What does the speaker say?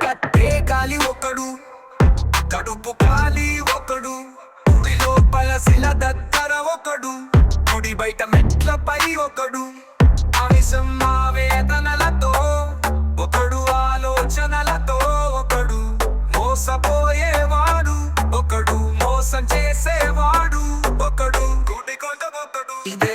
కట్టే కాలి ఒకడు కడుపు కాలి ఒకడు గుడి లోపల శిల దగ్గర ఒకడు కుడి బయట మెట్లపై ఒకడు ఆవేశం ఆవేదనలతో ఒకడు ఆలోచనలతో ఒకడు. మోసపోయేవాడు ఒకడు మోసం చేసేవాడు ఒకడు. గుడి కొంత ఒకడు ఇదే